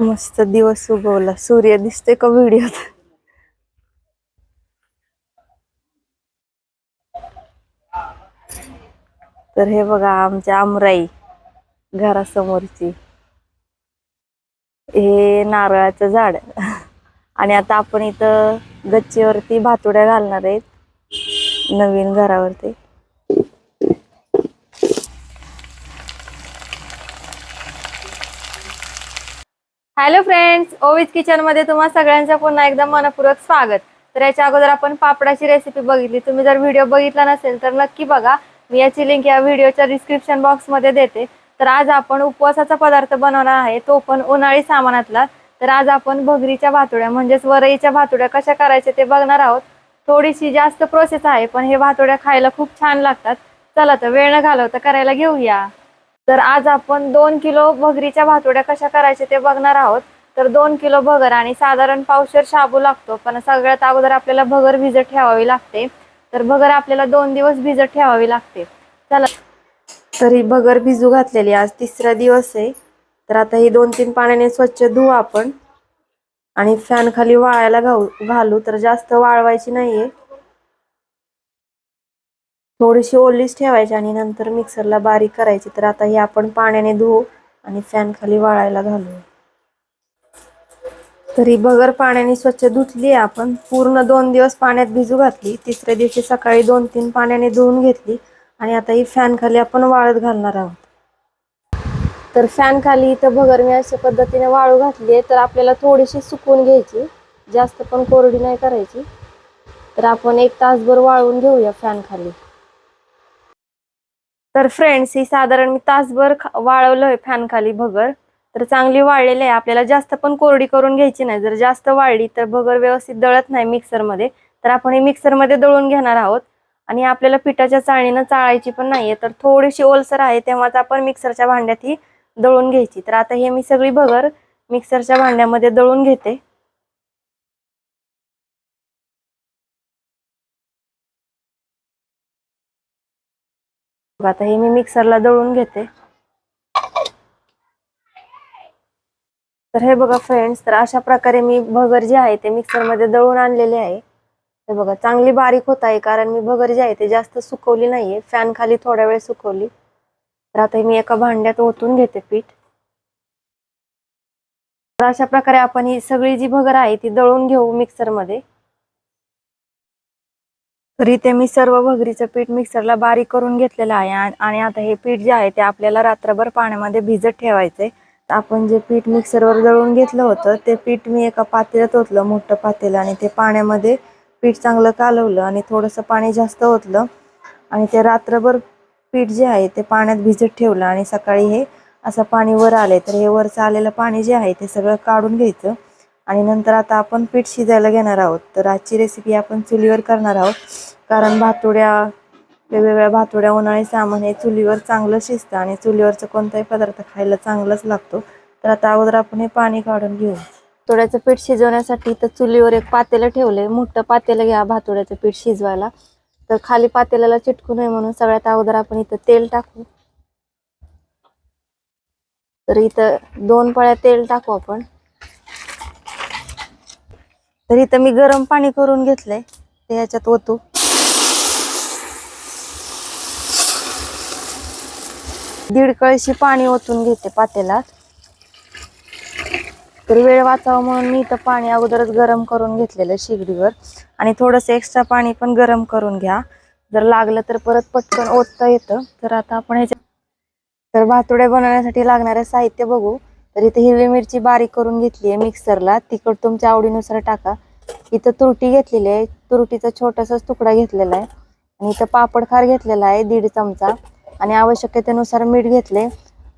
मस्त दिवस उगवला. सूर्य दिसते का व्हिडिओ तर हे बघा आमच्या आमराई घरासमोरची. हे नारळाचं झाड. आणि आता आपण इथं गच्चीवरती भातुड्या घालणार आहेत. नवीन घरावरती. हॅलो फ्रेंड्स ओविज किचनमध्ये तुम्हा सगळ्यांचं पुन्हा एकदा मनपूर्वक स्वागत. तर याच्या अगोदर आपण पापडाची रेसिपी बघितली. तुम्ही जर व्हिडिओ बघितला नसेल तर नक्की बघा. मी याची लिंक या व्हिडिओच्या डिस्क्रिप्शन बॉक्समध्ये देते. तर आज आपण उपवासाचा पदार्थ बनवणार आहे. तो पण उन्हाळी सामानातला. तर आज आपण भगरीच्या भातुड्या म्हणजेच वरईच्या भातुड्या कशा करायच्या ते बघणार आहोत. थोडीशी जास्त प्रोसेस आहे पण हे भातुड्या खायला खूप छान लागतात. चला तर वेळ न घालवता करायला घेऊया. तर आज आपण दोन किलो भगरीच्या भातुड्या कशा करायच्या ते बघणार आहोत. तर दोन किलो भगर आणि साधारण पावशेर शाबू लागतो पण सगळ्यात अगोदर आपल्याला भगर भिजत ठेवावी लागते. तर भगर आपल्याला दोन दिवस भिजत ठेवावी लागते. चला. तरी भगर भिजू घातलेली आज तिसरा दिवस आहे. तर आता ही दोन तीन पाण्याने स्वच्छ धुवू आपण. आणि फॅन खाली वाळायला घाऊ घालू. तर जास्त वाळवायची नाहीये. थोडीशी ओलीच ठेवायची आणि नंतर मिक्सरला बारीक करायची. तर आता ही आपण पाण्याने धुवू आणि फॅन खाली वाळायला घालू तरी बगर पाण्याने स्वच्छ धुतली आपण. पूर्ण दोन दिवस पाण्यात भिजू घातली. तिसऱ्या दिवशी सकाळी दोन तीन पाण्याने धुवून घेतली. आणि आता ही फॅन खाली आपण वाळत घालणार आहोत. तर फॅन खाली इथं भगर मी अशा पद्धतीने वाळू घातली आहे. तर आपल्याला थोडीशी सुकून घ्यायची. जास्त पण कोरडी नाही करायची. तर आपण एक तासभर वाळवून घेऊया फॅन खाली. तर फ्रेंड्स ही साधारण मी तासभर खा- वाळवलंय फॅन खाली भगर. तर चांगली वाळलेली आहे. आपल्याला जास्त पण कोरडी करून घ्यायची नाही. जर जास्त वाळली तर भगर व्यवस्थित दळत नाही मिक्सरमध्ये तर आपण हे मिक्सरमध्ये दळून घेणार आहोत. आणि आपल्याला पिठाच्या चाळणीनं चाळायची पण नाहीये. तर थोडीशी ओलसर आहे तेव्हाच आपण मिक्सरच्या भांड्यात ही दळून घ्यायची. तर आता हे मी सगळी भगर मिक्सरच्या भांड्यामध्ये दळून घेते बघा, आता हे मी मिक्सरला दळून घेते. तर हे बघा फ्रेंड्स तर अशा प्रकारे मी भगर जे आहे ते मिक्सरमध्ये दळून आणलेले आहे. हे बघा चांगली बारीक होत आहे कारण मी भगर जे आहे ते जास्त सुकवली नाहीये. फॅन खाली थोड्या वेळ सुकवली. तर आता मी एका भांड्यात ओतून घेते पीठ. तर अशा प्रकारे आपण ही सगळी जी भगर आहे ती दळून घेऊ मिक्सरमध्ये तर इथे मी सर्व भगरीचं पीठ मिक्सरला बारीक करून घेतलेलं आहे. आणि- आता हे पीठ जे आहे ते आपल्याला रात्रभर पाण्यामध्ये भिजत ठेवायचंय. तर आपण जे पीठ मिक्सरवर दळून घेतलं होतं ते पीठ मी एका पातेल्यात ओतलं मोठं पातेलं. आणि ते पाण्यामध्ये पीठ चांगलं कालवलं आणि थोडंसं पाणी जास्त ओतलं. आणि ते रात्रभर पीठ जे आहे ते पाण्यात भिजत ठेवलं. आणि सकाळी हे असं पाणी वर आले तर हे वरचं आलेलं पाणी जे आहे ते सगळं काढून घ्यायचं. आणि नंतर आता आपण पीठ शिजायला घेणार आहोत. तर आजची रेसिपी आपण चुलीवर करणार आहोत. कारण भातुड्या वेगवेगळ्या भातुड्या उन्हाळी सामान हे चुलीवर चांगलं शिजतं आणि चुलीवरचं कोणताही पदार्थ खायला चांगलाच लागतो. तर आता अगोदर आपण हे पाणी काढून घेऊ. भातुड्याचं पीठ शिजवण्यासाठी तर चुलीवर एक पातेलं ठेवले. मोठं पातेलं घ्या भातुड्याचं पीठ शिजवायला. तर खाली पातेल्याला चिटकू नये म्हणून सगळ्यात अगोदर आपण इथं तेल टाकू. तर इथं दोन पळ्या तेल टाकू आपण. तर इथं मी गरम पाणी करून घेतलंय. ते ह्याच्यात ओतू. दीड कळशी पाणी ओतून घेते पातेलात तर वेळ वाचावा म्हणून मी इथं पाणी अगोदरच गरम करून घेतलेलं शेगडीवर. आणि थोडंसं एक्स्ट्रा पाणी पण गरम करून घ्या. जर लागलं तर परत पटकन ओतता येतं. तर आता आपण ह्याच्या तर भातुडे बनवण्यासाठी लागणारे साहित्य बघू. तर इथे हिरवी मिरची बारीक करून घेतली आहे मिक्सरला. तिखट तुमच्या आवडीनुसार टाका. इथं तुरटी घेतलेली आहे. तुरटीचा छोटासाच तुकडा घेतलेला आहे. आणि इथं पापड खार घेतलेला आहे दीड चमचा. आणि आवश्यकतेनुसार मीठ घेतले.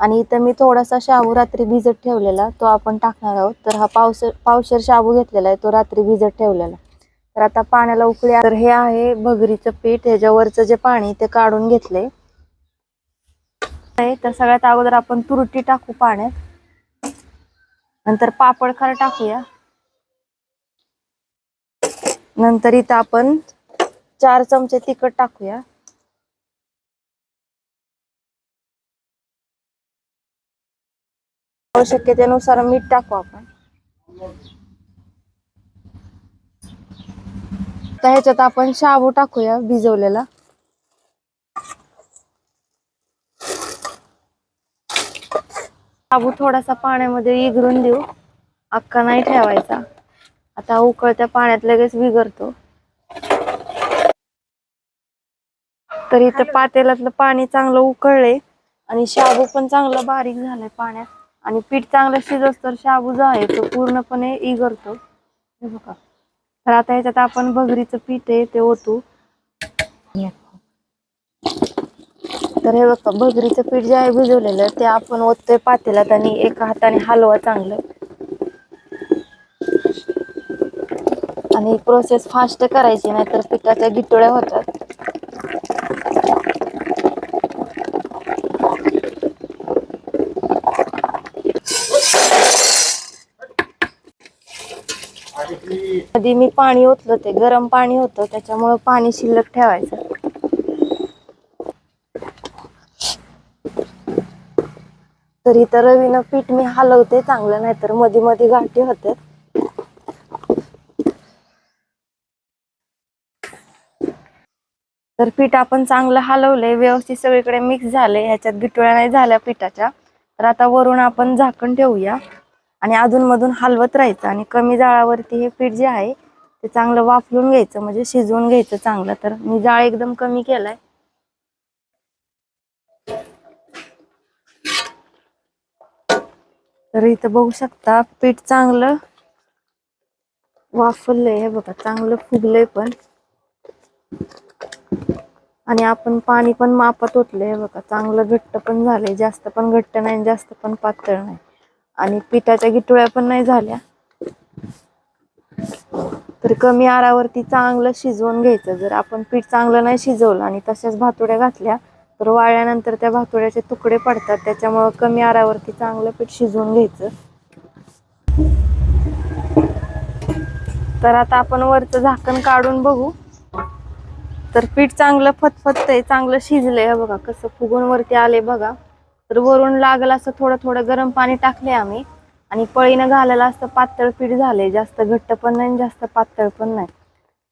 आणि इथं मी थोडासा शाबू रात्री भिजत ठेवलेला तो आपण टाकणार आहोत. तर हा पावस पावशेर शाबू घेतलेला आहे तो रात्री भिजत ठेवलेला. तर आता पाण्याला उकळी तर हे आहे भगरीचं पीठ ह्याच्यावरचं जे पाणी ते काढून घेतले. तर सगळ्यात अगोदर आपण तुरटी टाकू पाण्यात. नंतर पापड खार टाकूया. नंतर इथं आपण चार चमचे तिखट टाकूया. आवश्यकतेनुसार मीठ टाकू आपण. तर ह्याच्यात आपण शाबू टाकूया भिजवलेला. शाबू थोडासा पाण्यामध्ये इगरून देऊ. अक्का नाही ठेवायचा. आता उकळत्या पाण्यात लगेच विगरतो तर इथं पातेल्यातलं पाणी चांगलं उकळले आणि शाबू पण चांगलं बारीक झालंय पाण्यात. आणि पीठ चांगलं शिजत तर शाबू जो आहे तो पूर्णपणे इगरतो. हे बघा. तर आता ह्याच्यात आपण भगरीचं पीठ आहे ते ओतू. तर हे बघा भगरीचं पीठ जे आहे भिजवलेलं ते आपण ओततोय पातेल्यात आणि एका हाताने हलवा चांगलं. आणि प्रोसेस फास्ट करायची नाहीतर पिठाच्या गिटोळ्या होतात. आधी मी पाणी ओतलं ते गरम पाणी होतं त्याच्यामुळं पाणी शिल्लक ठेवायचं. तरी तर रवीनं पीठ मी हलवते चांगलं नाही तर मध्ये मध्ये गाठी होते. तर पीठ आपण चांगलं हलवलंय व्यवस्थित सगळीकडे मिक्स झालंय ह्याच्यात गिटोळ्या नाही झाल्या पिठाच्या. तर आता वरून आपण झाकण ठेवूया. आणि अधून मधून हलवत राहायचं आणि कमी जाळावरती हे पीठ जे आहे ते चांगलं वाफलून घ्यायचं म्हणजे शिजवून घ्यायचं चांगलं. तर मी जाळ एकदम कमी केलाय. तर इथं बघू शकता पीठ चांगलं वाफललंय हे बघा चांगलं फुगलंय पण. आणि आपण पाणी पण मापात ओतलंय हे बघा चांगलं घट्ट पण झालंय जास्त पण घट्ट नाही आणि जास्त पण पातळ नाही. आणि पिठाच्या गिटुळ्या पण नाही झाल्या. तर कमी आरावरती चांगलं शिजवून घ्यायचं. जर आपण पीठ चांगलं नाही शिजवलं आणि तशाच भातुड्या घातल्या तर वाळल्यानंतर त्या भातुड्याचे तुकडे पडतात. त्याच्यामुळं कमी आरावरती चांगलं पीठ शिजवून घ्यायचं. तर आता आपण वरचं झाकण काढून बघू. तर पीठ चांगलं फतफततंय चांगलं शिजलंय. बघा कसं फुगून वरती आले बघा. तर वरून लागलं असं थोडं थोडं गरम पाणी टाकले आम्ही. आणि पळीनं घालायला असतं पातळ पीठ झालंय. जास्त घट्ट पण नाही जास्त पातळ पण नाही.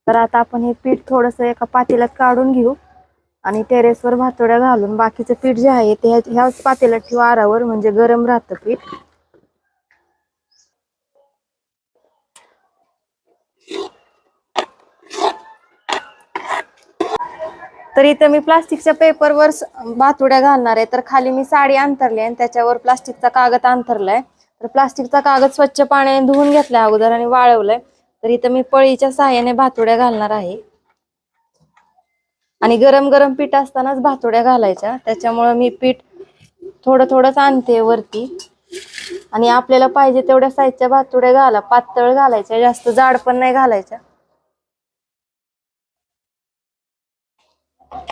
तर आता आपण हे पीठ थोडंसं एका पातेल्यात काढून घेऊ. आणि टेरेसवर भातोड्या घालून बाकीचं पीठ जे आहे ते ह्याच पातेल्यात ठेवू आरावर म्हणजे गरम राहतं पीठ. तर इथं मी प्लास्टिकच्या पेपरवर स- भातुड्या घालणार आहे. तर खाली मी साडी अंथरली आणि त्याच्यावर प्लास्टिकचा कागद अंतरलाय तर प्लास्टिकचा कागद स्वच्छ पाण्याने धुवून घेतलाय अगोदर आणि वाळवलंय. तर इथं मी पळीच्या सहाय्याने भातुड्या घालणार आहे. आणि गरम गरम पीठ असतानाच भातुड्या घालायच्या. त्याच्यामुळं मी पीठ थोडं थोडंच आणते वरती. आणि आपल्याला पाहिजे तेवढ्या साईजच्या भातुड्या घाला. पातळ घालायच्या जास्त जाड पण नाही घालायच्या.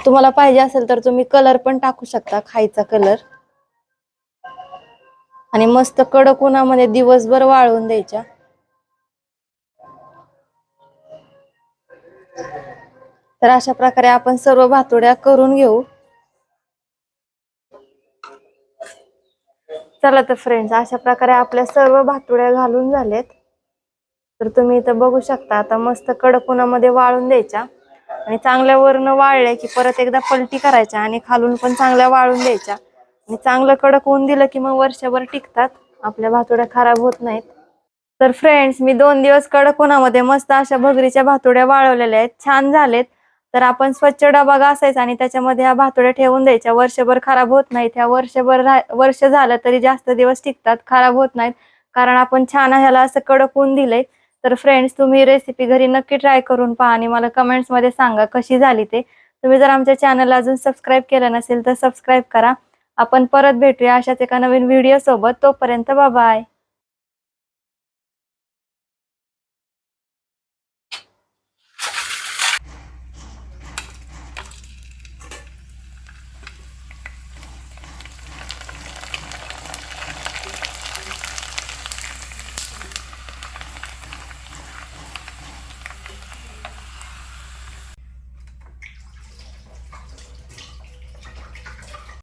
तुम्हाला पाहिजे असेल तर तुम्ही कलर पण टाकू शकता खायचा कलर. आणि मस्त कडक उन्हामध्ये दिवसभर वाळवून द्यायच्या. तर अशा प्रकारे आपण सर्व भातुड्या करून घेऊ. चला तर फ्रेंड्स अशा प्रकारे आपल्या सर्व भातुड्या घालून झालेत. तर तुम्ही इथं बघू शकता आता मस्त कडक उन्हामध्ये वाळून द्यायच्या. आणि चांगल्या वरनं वाळल्या की परत एकदा पलटी करायच्या आणि खालून पण चांगल्या वाळून द्यायच्या. आणि चांगलं कडक ऊन दिलं की मग वर्षभर टिकतात. आपल्या भातुड्या खराब होत नाहीत. तर फ्रेंड्स मी दोन दिवस कडक उन्हामध्ये मस्त अशा भगरीच्या भातुड्या वाळवलेल्या आहेत. छान झालेत. तर आपण स्वच्छ डबा घासायचा आणि त्याच्यामध्ये ह्या भातुड्या ठेवून द्यायच्या. वर्षभर खराब होत नाहीत. ह्या वर्षभर रा- वर्ष झालं तरी जास्त दिवस टिकतात. खराब होत नाहीत. कारण आपण छान ह्याला असं कडक ऊन दिलंय. तर फ्रेंड्स तुम्ही रेसिपी घरी नक्की ट्राय करून पहा आणि मला कमेंट्समध्ये सांगा कशी झाली ते. तुम्ही जर आमच्या चॅनलला अजून सबस्क्राईब केलं नसेल तर सबस्क्राईब करा. आपण परत भेटूया अशाच एका नवीन व्हिडिओ सोबत. तोपर्यंत बाय